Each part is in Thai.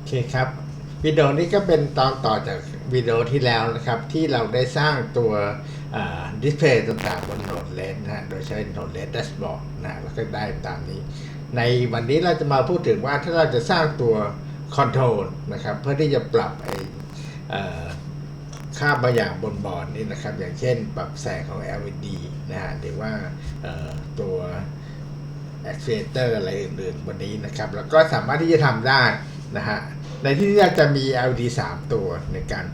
โอเคครับวิดีโอนี้ก็เป็นตอนต่อจากวิดีโอที่แล้วนะครับ ที่เราได้สร้างตัวดิสเพย์ต่างๆบนโนดเลนนะโดยใช้โนดเลน a s บอร์ดนะแล้วก็ได้ตามนี้ ในวันนี้เราจะมาพูดถึงว่าถ้าเราจะสร้างตัวคอนโทรลนะครับ เพื่อที่จะปรับไอค่าบางอย่างบนบอร์ดนี่นะครับ อย่างเช่นปรับแสงของ LED นะฮะหรือว่าตัว Actuator อะไรอื่นๆบนนี้นะครับ แล้วก็สามารถที่จะทำได้ นะฮะ ในที่นี้จะมี LED 3 ตัวในการ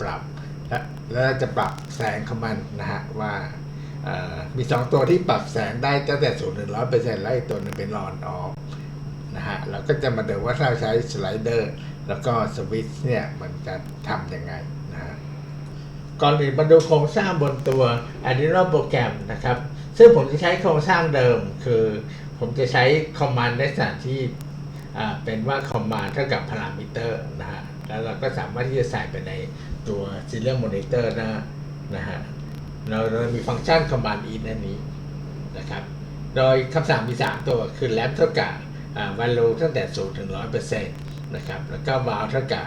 ปรับ และแล้วเราจะปรับแสงของมันนะฮะว่าเอ่อมี 2 ตัวที่ปรับแสงได้ตั้งแต่0ถึง100%แล้วอีกตัวหนึงเป็น on off นะฮะเราก็จะมาดูว่าถ้าเราใช้สไลเดอร์แล้วก็สวิตช์เนี่ยมันจะทำยังไงนะฮะก่อนอื่นมาดูโครงสร้างบนตัว Arduino โปรแกรมนะครับ ซึ่งผมจะใช้โครงสร้างเดิมคือ ผมจะใช้ command ในลักษณะที่ เป็นว่า command เท่ากับ parameter นะฮะ แล้วเราก็สามารถที่จะใส่ไปในตัว serial monitor นะนะฮะ เราเรามีฟังก์ชัน command in นั่นนี้นะครับ โดยคำสั่งมี 3 ตัว คือ lamp เท่ากับอ่า value ตั้งแต่ 0 ถึง 100%นะครับ แล้วก็ val เท่ากับ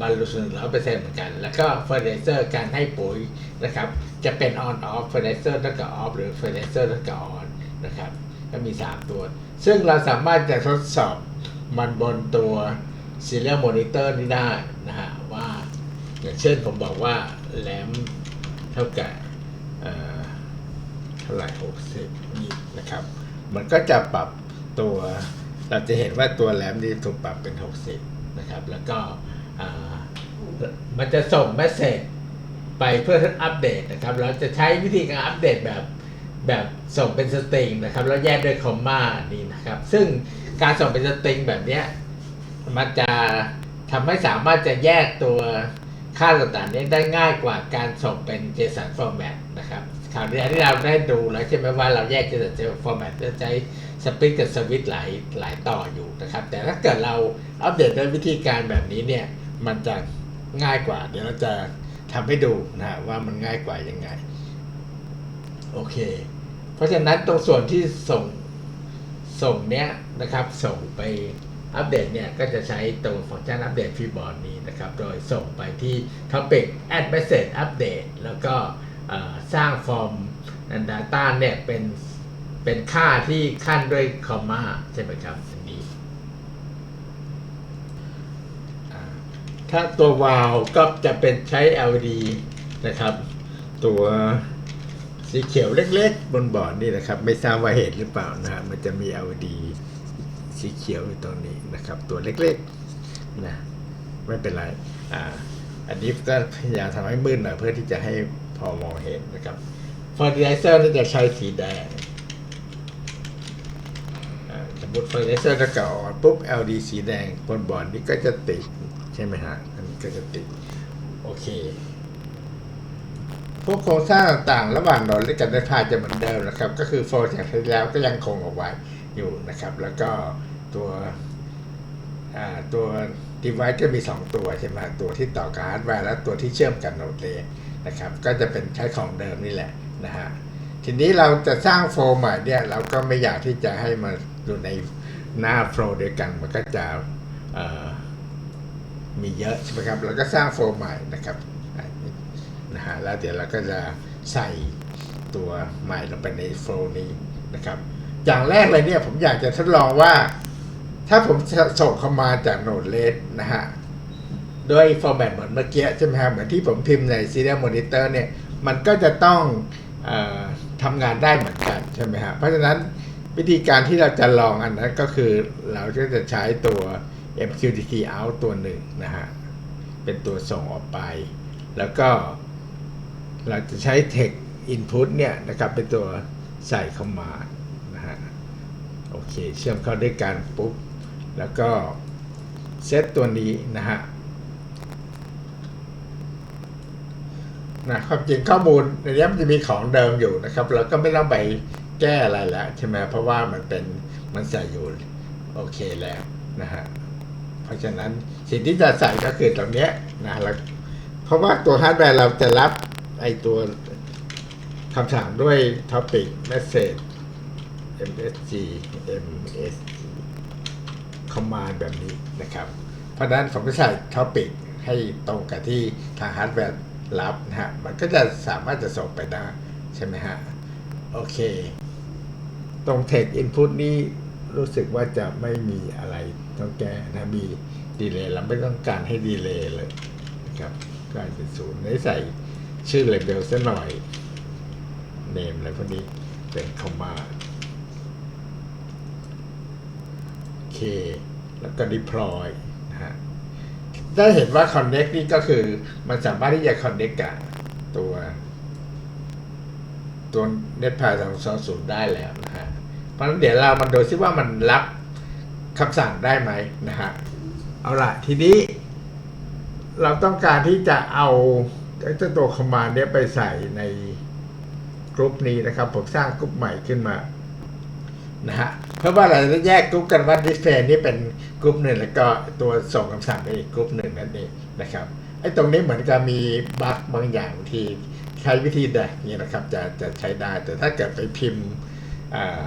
บรรลุถึงร้อยเปอร์เซ็นต์เหมือนกัน แล้วก็เฟอร์เนเซอร์การให้ปุ๋ยนะครับ จะเป็น on off เฟอร์เนเซอร์เท่ากับ off หรือเฟอร์เนเซอร์เท่ากับ on นะครับ ก็มี 3 ตัว ซึ่งเราสามารถจะทดสอบมันบนตัว serial monitor นี้ได้นะฮะว่าอย่างเช่นผมบอกว่าแหลมเท่ากับเท่าไหร่60นี่นะครับ มันก็จะปรับตัวเราจะเห็นว่าตัวแหลมนี่ถูกปรับเป็น 60 นะครับ แล้วก็มันจะส่งเมสเซจไปเพื่ออัปเดตนะครับ เราจะใช้วิธีการอัปเดตแบบ แบบส่งเป็นสตริงนะครับแล้วแยกด้วยคอมมานี่นะครับ ซึ่งการส่งเป็นสตริงแบบนี้มันจะทำให้สามารถจะแยกตัวค่าต่างๆนี้ได้ง่ายกว่าการส่งเป็น JSON format นะครับคราวนี้ที่เราได้ดูแล้วใช่ไหมว่าเราแยก JSON format จะใช้สปริตกับสวิตหลายหลายต่ออยู่นะครับ แต่ถ้าเกิดเราอัปเดตด้วยวิธีการแบบนี้เนี่ย มันจะง่ายกว่า เดี๋ยวเราจะทำให้ดูนะฮะว่ามันง่ายกว่ายังไง โอเค เพราะฉะนั้นตรงส่วนที่ส่งส่งเนี้ยนะครับส่งไปอัปเดตเนี่ยก็จะใช้ตัวฟังก์ชันอัปเดตฟีบอร์ดนี้นะครับ โดยส่งไปที่ topic add message update แล้วก็สร้างฟอร์ม data เนี่ยเป็นเป็นค่าที่ขั้นด้วยคอมมาใช่ไหมครับนี้ถ้าตัววาวก็จะเป็นใช้ LED นะครับ ตัว สีเขียวเล็กๆ บนบอร์ดนี่นะครับ ไม่ทราบว่าเห็นหรือเปล่านะฮะมันจะมี LED สีเขียวอยู่ตรงนี้นะครับ ตัวเล็กๆนะไม่เป็นไรอ่าอันนี้ก็พยายามทำให้มืดหน่อยเพื่อที่จะให้พอมองเห็นนะครับฟอร์ i ไ i เซอร์นี่จะใช้สีแดงสมมติฟอร์ i ไ i เซอร์ถ้าเก่าปุ๊บ LD สีแดงบนบอร์ดนี้ก็จะติด ใช่ไหมฮะอันนี้ก็จะติด โอเค พวกโครงสร้างต่างๆ ระหว่างโนดและกันไดพาจะเหมือนเดิมนะครับ ก็คือโฟล์จากที่แล้วก็ยังคงเอาไว้อยู่นะครับ แล้วก็ตัวตัว device ก็มี 2 ตัวใช่ไหมตัวที่ต่อกับฮาร์ดแวร์และตัวที่เชื่อมกับโนดเลยนะครับ ก็จะเป็นใช้ของเดิมนี่แหละนะฮะทีนี้เราจะสร้างโฟล์ใหม่เนี่ยเราก็ไม่อยากที่จะให้มาอยู่ในหน้าโฟล์เดียวกัน มันก็จะมีเยอะใช่ไหมครับแล้วก็สร้างโฟล์ใหม่นะครับ นะฮะแล้วเดี๋ยวเราก็จะใส่ตัวใหม่ลงไปในโฟล์นี้นะครับ อย่างแรกเลยเนี่ยผมอยากจะทดลองว่า ถ้าผมส่งเข้ามาจากโนดเลสนะฮะด้วยฟอร์แมตเหมือนเมื่อกี้ใช่ไหมครับเหมือนที่ผมพิมพ์ใน Serial Monitor เนี่ย มันก็จะต้องอทำงานได้เหมือนกันใช่ไหมฮะเพราะฉะนั้นวิธีการที่เราจะลองอันนั้นก็คือเราก็จะใช้ตัว MQTT out ตัวหนึ่งนะฮะ เป็นตัวส่งออกไป แล้วก็ เราจะใช้ text input เนี่ยนะครับเป็นตัวใส่เข้ามานะฮะโอเค เชื่อมเข้าด้วยกันปุ๊บ แล้วก็เซตตัวนี้นะฮะนะความจริงข้อมูลในนี้มันจะมีของเดิมอยู่นะครับเราก็ไม่ต้องไปแก้อะไรแล้วใช่ไหมเพราะว่ามันเป็นมันใส่อยู่โอเคแล้วนะฮะเพราะฉะนั้นสิ่งที่จะใส่ก็คือตรงเนี้ยนะแล้วเพราะว่าตัวฮาร์ดแวร์เราจะรับ ไอตัวคำสั่งด้วย topic message msg msg command แบบนี้นะครับ เพราะนั้นผมก็ใส่ท็อปิกให้ตรงกับที่ทางฮาร์ดแวร์รับนะฮะ มันก็จะสามารถจะส่งไปได้ใช่ไหมฮะ โอเค ตรง Text Input นี้รู้สึกว่าจะไม่มีอะไรต้องแก้นะ มีดีเลย์เราไม่ต้องการให้ดีเลย์เลยนะครับก็เป็นศูนย์ได้ใส่ ชื่อเลเบลซะหน่อย เนมอะไรพวกนี้ เป็นคอมมาเคแล้วก็ deploy นะฮะได้เห็นว่า connect นี่ก็คือ มันสามารถที่จะ connect กับตัว ตัว netpad 220 ได้แล้วนะฮะ เพราะฉะนั้นเดี๋ยวเรามาดูซิว่ามันรับคำสั่งได้ไหมนะฮะ เอาล่ะ ทีนี้ เราต้องการที่จะเอา ไอ้เจ้าตัว command เนี้ยไปใส่ในกลุ่มนี้นะครับ ผมสร้างกลุ่มใหม่ขึ้นมานะฮะเพราะว่าเราจะแยกกลุ่มกันว่า display นี่เป็นกลุ่มหนึ่งแล้วก็ตัวส่งคำสั่งเป็นอีกกลุ่มหนึ่งนั่นเองนะครับไอ้ตรงนี้เหมือนกับมีบั๊กบางอย่างที่ใช้วิธีแดกนี่นะครับจะจะใช้ได้ แต่ถ้าเกิดไปพิมพ์อ่า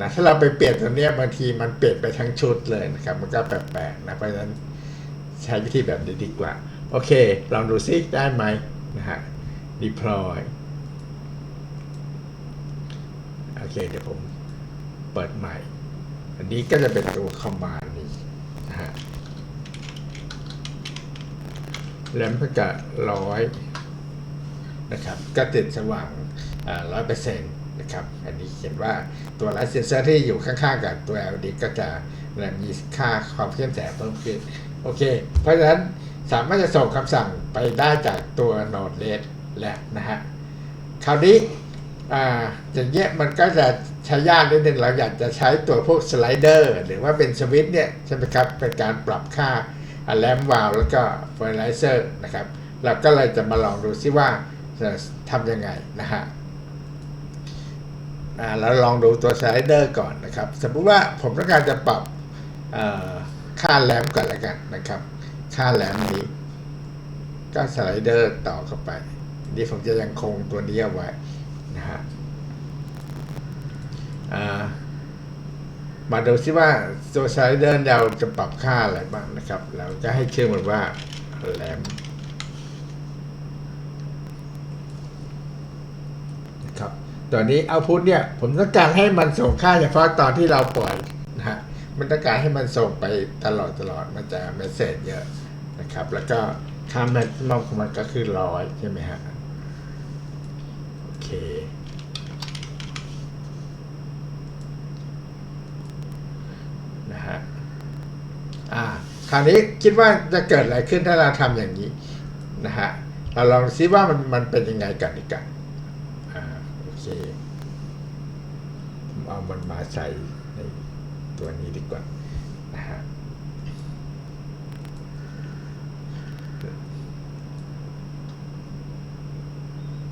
นะถ้าเราไปเปลี่ยนตัวเนี้ยบางทีมันเปลี่ยนไปทั้งชุดเลยนะครับ มันก็แปลกๆนะเพราะฉะนั้นใช้วิธีแบบนี้ดีกว่า โอเค ลองดูซิได้ไหมนะฮะ deploy โอเค เดี๋ยวผมเปิดใหม่ อันนี้ก็จะเป็นตัว command นี้นะฮะแลมพกะร้อยนะครับ ก็ติดสว่างร้อยเปอร์เซ็นต์นะครับ อันนี้เขียนว่าตัวไลท์เซนเซอร์ที่อยู่ข้างๆกับตัว LED ก็จะมีค่าความเข้มแสงเพิ่มขึ้น โอเค เพราะฉะนั้น สามารถจะส่งคำสั่งไปได้จากตัวโนดเลสแล้วนะฮะคราวนี้อย่างเงี้ยมันก็จะใช้ยากนิดนึงเราอยากจะใช้ตัวพวกสไลเดอร์หรือว่าเป็นสวิตช์เนี่ยใช่ไหมครับ เป็นการปรับค่าแลมวาลแล้วก็เฟอร์ไลเซอร์นะครับเราก็เลยจะมาลองดูซิว่าจะทำยังไงนะฮะเราลองดูตัวสไลเดอร์ก่อนนะครับ สมมุติว่าผมต้องการจะปรับค่าแลมก่อนแล้วกันนะครับ ค่าแหลมนี้ ก็สไลเดอร์ต่อเข้าไปนี่ผมจะยังคงตัวนี้เอาไว้นะฮะมาดูซิว่าตัวสไลเดอร์เราจะปรับค่าอะไรบ้างนะครับ เราจะให้เชื่อมันว่าแรมนะครับตัวนี้เอาพุทเนี่ย ผมต้องการให้มันส่งค่าเฉพาะตอนที่เราปล่อยนะฮะมันต้องการให้มันส่งไปตลอดตลอดมันจะเมสเซจเยอะ ครับ แล้วก็ค่าแม็กซ์มัมของมันก็คือร้อยใช่ไหมฮะ โอเค นะฮะ อ่า คราวนี้คิดว่าจะเกิดอะไรขึ้นถ้าเราทำอย่างนี้ นะฮะ เราลองซิว่ามันมันเป็นยังไงกันดีกันอ่า โอเคผมเอามันมาใส่ในตัวนี้ดีกว่า นะฮะ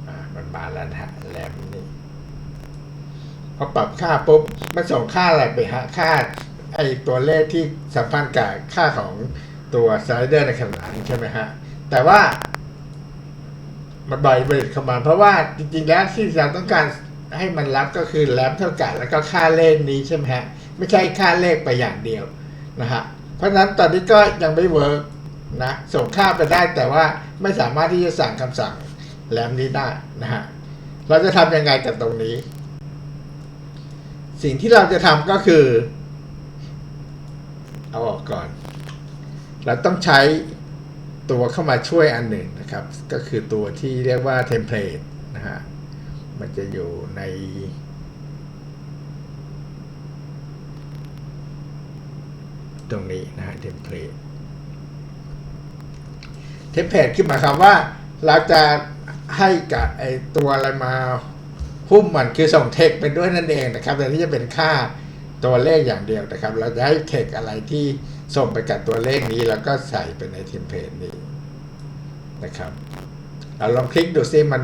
อ่า มันมาแล้วนะฮะ แรมนี่ พอปรับค่าปุ๊บมันส่งค่าอะไรไปฮะค่าไอตัวเลขที่สัมพันธ์กับค่าของตัวสไลเดอร์ในขณะนี้ใช่ไหมฮะ แต่ว่า มันบอยบริตเข้ามาเพราะว่าจริงๆแล้วที่เราต้องการให้มันรับก็คือแรมเท่ากันแล้วก็ค่าเลขนี้ใช่ไหมฮะ ไม่ใช่ค่าเลขไปอย่างเดียวนะฮะ เพราะฉะนั้นตอนนี้ก็ยังไม่เวิร์กนะส่งค่าไปได้แต่ว่าไม่สามารถที่จะสั่งคำสั่งแรมนี้ได้นะฮะ เราจะทำยังไงกับตรงนี้ สิ่งที่เราจะทำก็คือ เอาออกก่อน เราต้องใช้ตัวเข้ามาช่วยอันหนึ่งนะครับ ก็คือตัวที่เรียกว่าเทมเพลตนะฮะ มันจะอยู่ในตรงนี้นะฮะเทมเพลตเทมเพลตคือหมายความว่าเราจะให้กับไอตัวอะไรมา หุ้มมันคือส่งเทคไปด้วยนั่นเองนะครับแต่ที่จะเป็นค่าตัวเลขอย่างเดียวนะครับ เราจะให้เทคอะไรที่ส่งไปกับตัวเลขนี้ แล้วก็ใส่ไปในเทมเพลตนี้นะครับเราลองคลิกดูซิมัน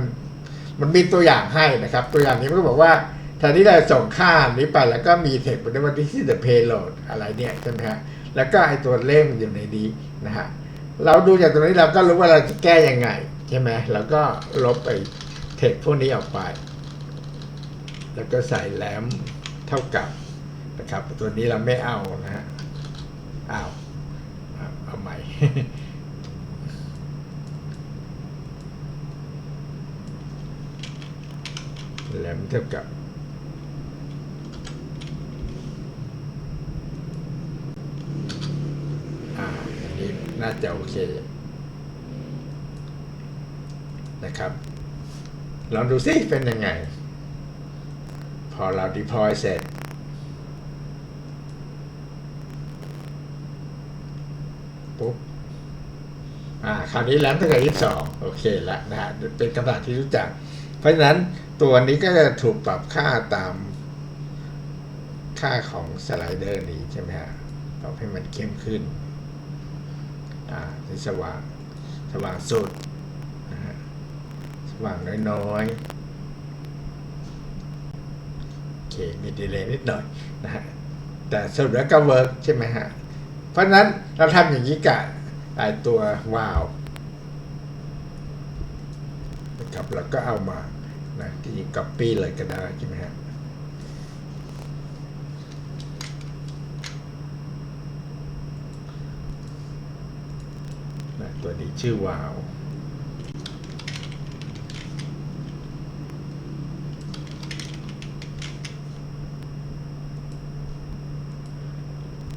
มันมีตัวอย่างให้นะครับ ตัวอย่างนี้มันก็บอกว่าแทนที่เราส่งค่านี้ไปแล้วก็มีเทคไปด้วยว่า this is the payload อะไรเนี่ยใช่ไหมฮะแล้วก็ไอตัวเลขมันอยู่ในนี้นะฮะเราดูจากตรงนี้เราก็รู้ว่าเราจะแก้ยังไงใช่ไหมเราก็ลบไปเทคพวกนี้ออกไป แล้วก็ใส่แหลมเท่ากับนะครับ ตัวนี้เราไม่เอานะฮะอ้าวแหลมเท่ากับอ่าอันนี้น่าจะโอเคนะครับ ลองดูซิเป็นยังไง พอเรา deploy เสร็จ ปุ๊บ อ่า คราวนี้แรมเท่ากับยี่สองโอเคแล้วนะฮะ เป็นคำสั่งที่รู้จัก เพราะฉะนั้นตัวนี้ก็จะถูกปรับค่าตามค่าของสไลเดอร์นี้ใช่ไหมฮะปรับให้มันเข้มขึ้น อ่าสว่าง สว่างสุดนะฮะสว่างน้อยๆ โอ เคมีดีเลย์นิดหน่อยนะฮะแต่สรุปแล้วก็เวิร์กใช่ไหมฮะ เพราะนั้นเราทำอย่างนี้กับไอตัววาวนะครับแล้วก็เอามานะที่จริง copy เลยก็ได้ใช่ไหมฮะนะตัวนี้ชื่อวาว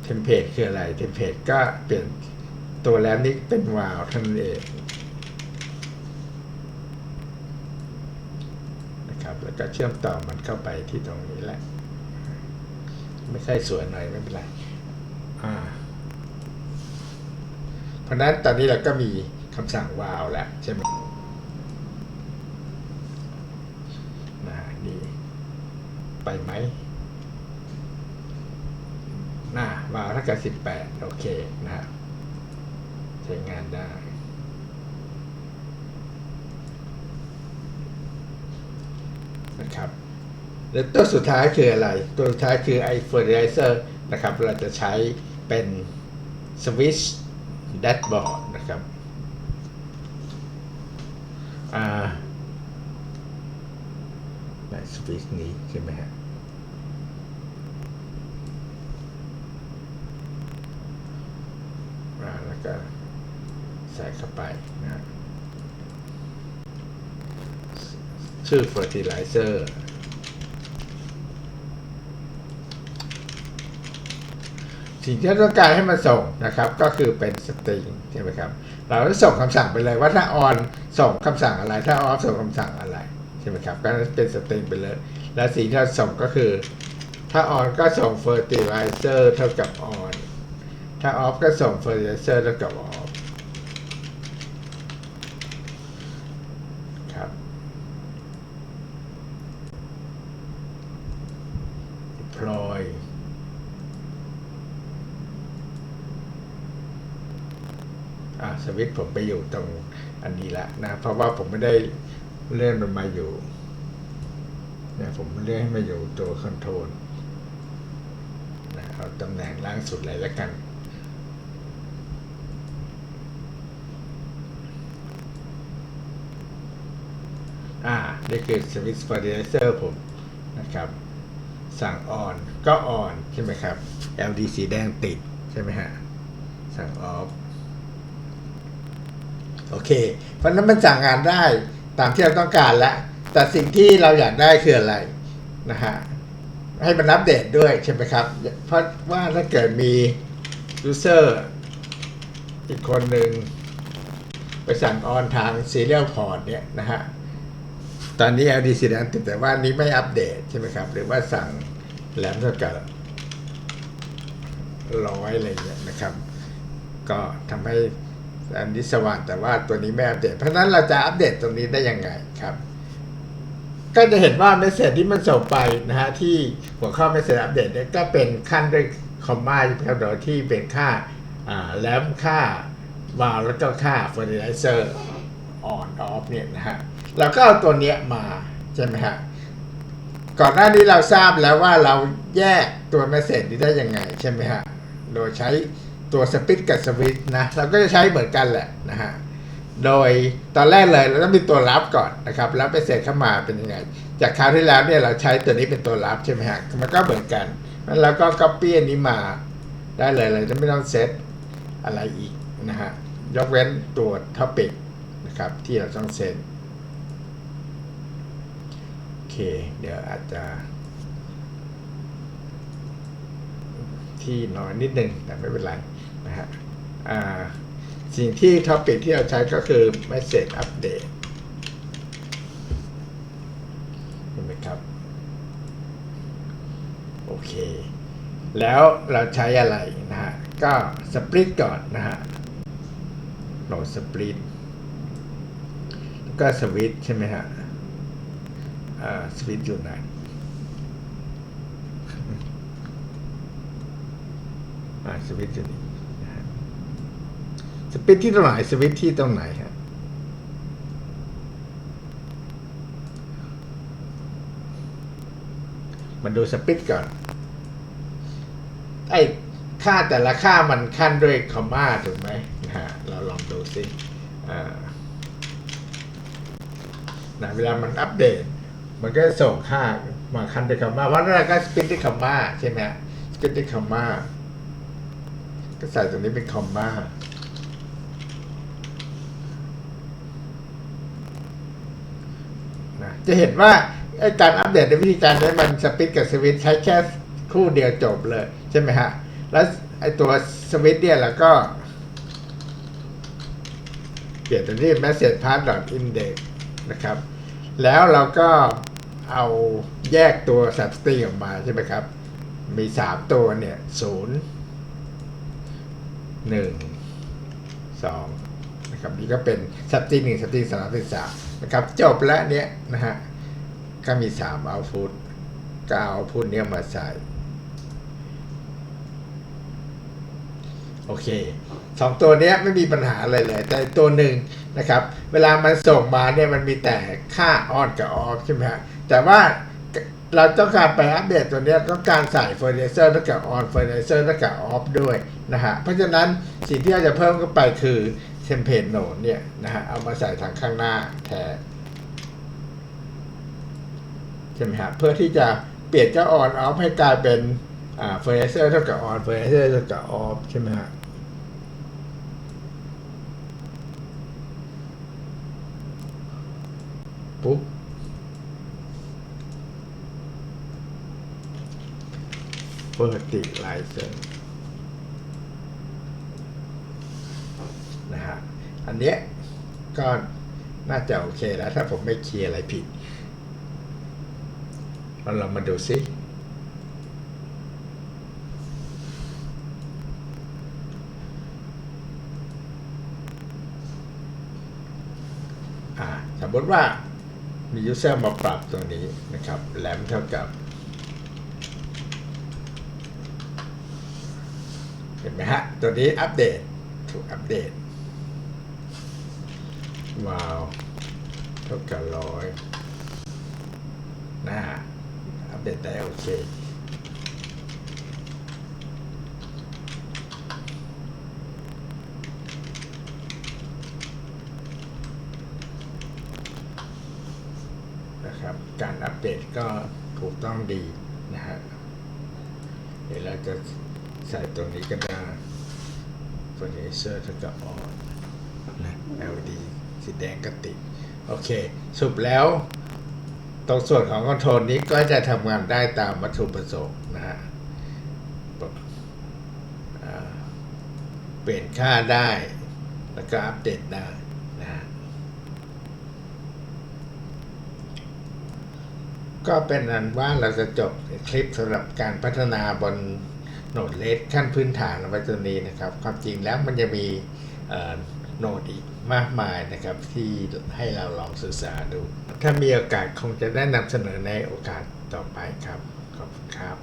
เทมเพลตคืออะไร เทมเพลตก็เปลี่ยนตัวแรมนี้เป็นวาล์วเท่านั้นเองนะครับ แล้วก็เชื่อมต่อมันเข้าไปที่ตรงนี้แหละ ไม่ใช่สวยหน่อยไม่เป็นไรเพราะฉะนั้นตอนนี้เราก็มีคำสั่งวาวแล้วใช่ไหมนะนี่ไปไหมน่าวาวเท่า กับสิบแปดโอเคนะฮะใช้งานได้ นะครับแล้วตัวสุดท้ายคืออะไร ตัวสุดท้ายคือไอ fertilizer นะครับ เราจะใช้เป็น switch dashboard นะครับอ่าในสวิตช์นี้ใช่ไหมฮะ อ่าแล้วก็ใส่เข้าไปนะชื่อ fertilizer สิ่งที่เราต้องการให้มันส่งนะครับ ก็คือเป็นสตริงใช่ไหมครับ เราจะส่งคำสั่งไปเลยว่าถ้าออนส่งคำสั่งอะไร ถ้าออฟส่งคำสั่งอะไรใช่ไหมครับ ก็เป็นสตริงไปเลย แล้วสิ่งที่เราส่งก็คือ ถ้าออนก็ส่ง fertilizer เท่ากับ on ถ้าออฟก็ส่ง fertilizer เท่ากับ off ครับ deploy อะสวิตผมไปอยู่ตรงอันนี้ละนะ เพราะว่าผมไม่ได้เลื่อนมันมาอยู่เนะผมเลื่อนให้มาอยู่ตัวคอนโทรลนะเอาตำแหน่งล่างสุดเลยแล้วกัน อ่านี่คือสวิตช์ fertilizer ผมนะครับสั่งออนก็ออนใช่ไหมครับ LD สีแดงติดใช่ไหมฮะสั่งออฟโอเค เพราะนั้นมันสั่งงานได้ตามที่เราต้องการแล้ว แต่สิ่งที่เราอยากได้คืออะไรนะฮะให้มันอัปเดตด้วยใช่ไหมครับ เพราะว่าถ้าเกิดมี user อีกคนหนึ่งไปสั่งออนทาง serial port เนี่ยนะฮะ ตอนนี้ LD สีแดงติดแต่ว่านี้ไม่อัปเดตใช่ไหมครับ หรือว่าสั่งแหลมเท่ากับร้อยอะไรอย่างเงี้ยนะครับ ก็ทำให้อันนี้สว่างแต่ว่าตัวนี้ไม่อัปเดต เพราะฉะนั้นเราจะอัปเดตตรงนี้ได้ยังไงครับ ก็จะเห็นว่าเมสเซจที่มันส่งไปนะฮะที่หัวข้อเมสเซจอัปเดตเนี่ยก็เป็นขั้นด้วยคอมมาครับโดยที่เป็นค่าอ่าแลมค่าวาลแล้วก็ค่า fertilizer on off เนี่ยนะฮะ เราก็เอาตัวเนี้ยมาใช่ไหมฮะก่อนหน้านี้เราทราบแล้วว่าเราแยกตัวเมสเซจนี้ได้ยังไงใช่ไหมฮะโดยใช้ตัวสปิตกับสวิตนะเราก็จะใช้เหมือนกันแหละนะฮะโดยตอนแรกเลยเราต้องมีตัวรับก่อนนะครับแล้วไปเสร็จเข้ามาเป็นยังไง จากคราวที่แล้วเนี่ยเราใช้ตัวนี้เป็นตัวรับใช่ไหมฮะมันก็เหมือนกันแล้วเราก็ copy อันนี้มาได้เลยเลยไม่ต้องเซตอะไรอีกนะฮะยกเว้นตัวท็อปิกนะครับที่เราต้องเซ็นโอ เคเดี๋ยวอาจจะ ที่น้อยนิดนึงแต่ไม่เป็นไรนะฮะสิ่งที่ท็อปิกที่เราใช้ก็คือ Message Update เห็นไหมครับ โอเค แล้วเราใช้อะไรนะฮะ ก็สปริตก่อนนะฮะโหลดสปริตแล้วก็สวิตใช่ไหมฮะ สวิตอยู่ไหนอ่าสวิตช์อยู่นี่นะฮะสวิตที่ตรงไหนสวิตช์ที่ตรงไหนฮะมาดูสปิตก่อน ไอ้ค่าแต่ละค่ามันขั้นด้วยคอมมาถูกไหมนะฮะเราลองดูสิอ่านะเวลามันอัปเดต มันก็ส่งค่ามาขั้นด้วยคอมมาเพราะนั่นก็สปิตด้วยคอมมาใช่ไหมสปิตด้วยคอมมาก็ใส่ตรงนี้เป็นคอมมานะจะเห็นว่าการอัปเดตในวิธีการนี้มันสปิตกับสวิตช์ใช้แค่คู่เดียวจบเลย ใช่ไหมฮะ แล้วไอ้ตัวสวิตช์เนี่ยเราก็ เปลี่ยนเป็นที่ message path index นะครับ แล้วเราก็เอาแยกตัวสับสตรีออกมาใช่ไหมครับ มีสามตัวเนี่ยศูนย์หนึ่งสองนะครับนี่ก็เป็นสัปดาห์หนึ่งสัปดาห์สองสัปดาห์สามนะครับ จบแล้วเนี่ยนะฮะ ก็มีสามเอาพุทก็เอาพุทเนี่ยมาใส่ โอเคสองตัวเนี้ยไม่มีปัญหาอะไรเลย แต่ตัวหนึ่งนะครับ เวลามันส่งมาเนี่ยมันมีแต่ค่าออนกับออฟใช่ไหมฮะแต่ว่าเราต้องการไปอัปเดตตัวเนี้ยต้องการใส่เฟอร์เนเซอร์แล้วกับออนเฟอร์เนเซอร์แล้วกับออฟด้วยนะฮะเพราะฉะนั้นสิ่งที่เราจะเพิ่มเข้าไปคือเทมเพลตโนดเนี่ยนะฮะเอามาใส่ทางข้างหน้าแทนใช่ไหมฮะเพื่อที่จะเปลี่ยนเจ้าออนออฟให้กลายเป็นอ่าเฟอร์เนเซอร์เท่ากับออนเฟอร์เนเซอร์เท่ากับออฟใช่ไหมฮะ ปุ๊บ เปิดติไลเซนนะฮะ อันเนี้ยก็น่าจะโอเคแล้ว ถ้าผมไม่เคลียร์อะไรผิดเราลองมาดูซิอ่าสมมติว่า มียูเซอร์มาปรับตรงนี้นะครับแหลมเท่ากับเห็นไหมฮะ ตัวนี้อัปเดต ถูกอัปเดต ว้าวเท่ากับร้อยนะฮะอัปเดตได้โอเค นะครับ การอัป เดตก็ถูกต้องดีนะฮะ เดี๋ยวเราจะใส่ตรงนี้ก็ได้เฟอร์นิเจอร์เท่ากับออนนะ LED สีแดงก็ติด โอเค สุปแล้ว ตรงส่วนของคอนโทรลนี้ก็จะทำงานได้ตามวัตถุประสงค์นะฮะ เปลี่ยนค่าได้ แล้วก็อัปเดตได้นะฮะ ก็เป็นอันว่าเราจะจบคลิปสำหรับการพัฒนาบนโหนดเลสขั้นพื้นฐานไว้ตัวนี้นะครับ ความจริงแล้วมันจะมีโหนดอีกมากมายนะครับที่ให้เราลองศึกษาดู ถ้ามีโอกาสคงจะได้นำเสนอในโอกาสต่อไปครับ ขอบคุณครับ